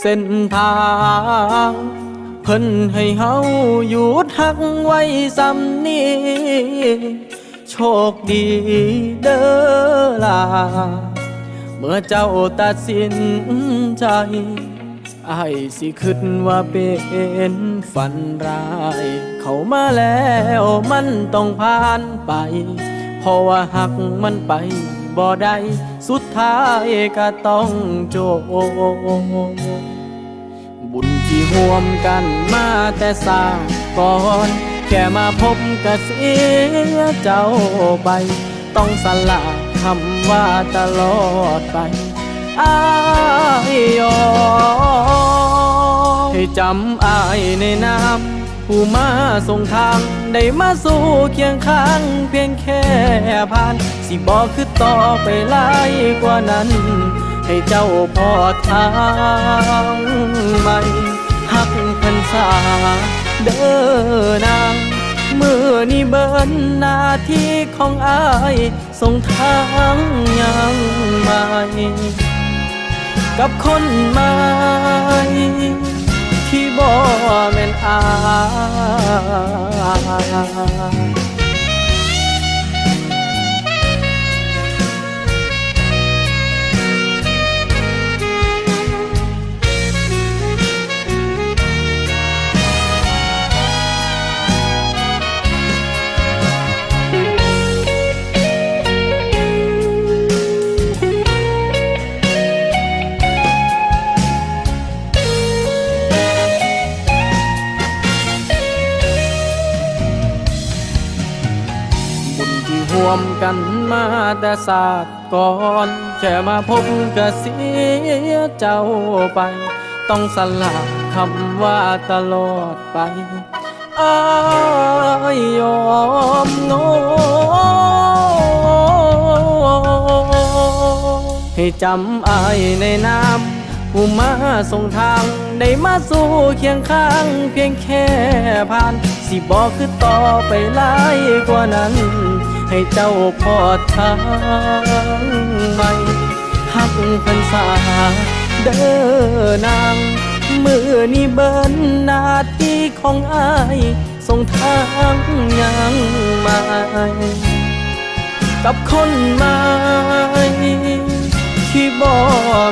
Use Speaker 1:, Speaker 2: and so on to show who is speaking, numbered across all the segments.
Speaker 1: เส้นทางเพิ่นให้เฮาหยุดหักไว้ซ้ำนี้โชคดีเด้อล่ะเมื่อเจ้าตัดสินใจอายสิคิดว่าเป็นฝันร้าย เขามาแล้วมันต้องผ่านไป เพราะว่าหักมันไปบ่ได้ สุดท้ายก็ต้องจบ บุญที่ห่วมกันมาแต่สาก่อน แค่มาพบก็เสียเจ้าไป ต้องสละคำว่าตลอดไปอายยอมให้จำอายในน้ำผู้มาส่งทางได้มาสู่เคียงข้างเพียงแค่ผ่าน สิบอกคือต่อไปหลายกว่านั้น ให้เจ้าพอทางใหม่หักพันษาเด้อนางมือนี่เบิ้นหน้าที่ของอายส่งทางยังใหม่กับคนใหม่ที่บ่แม่นอาย ญที่วมกันมาแต่ศาสตร์ก่อน แค่มาพบก็เสียเจ้าไป ต้องสละคำว่าตลอดไปอายยอมโง่ให้จำอายในน้ำผู้มาส่งทาง ได้มาสู่เคียงข้าง เพียงแค่ผ่าน สิบอกคือต่อไปลายกว่านั้น ให้เจ้าพอทางใหม่หักพันษาเด้อนางมือนี่เบิ้นนาที่ของอายส่งทางยังมากับคนใหม่ที่บ่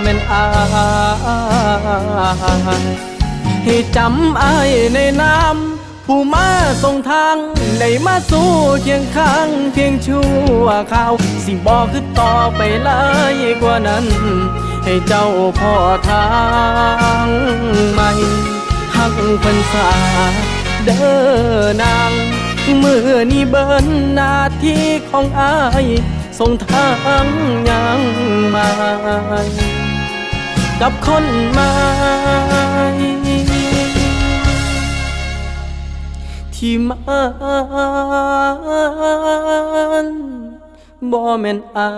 Speaker 1: แม่นอายให้จำอายในน้ำ ผู้มาส่งทางได้มาสู่เคียงข้างเพียงชั่วข่าว สิบอกคือต่อไปหลยกว่านั้น ให้เจ้าพ่อทางใหม่หักพันษาเด้อนางมือนี่เบิ้นหน้าที่ของอายส่งทางยังมา กับคนให ที่มันบ่แม่นอา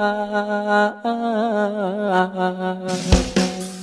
Speaker 1: ย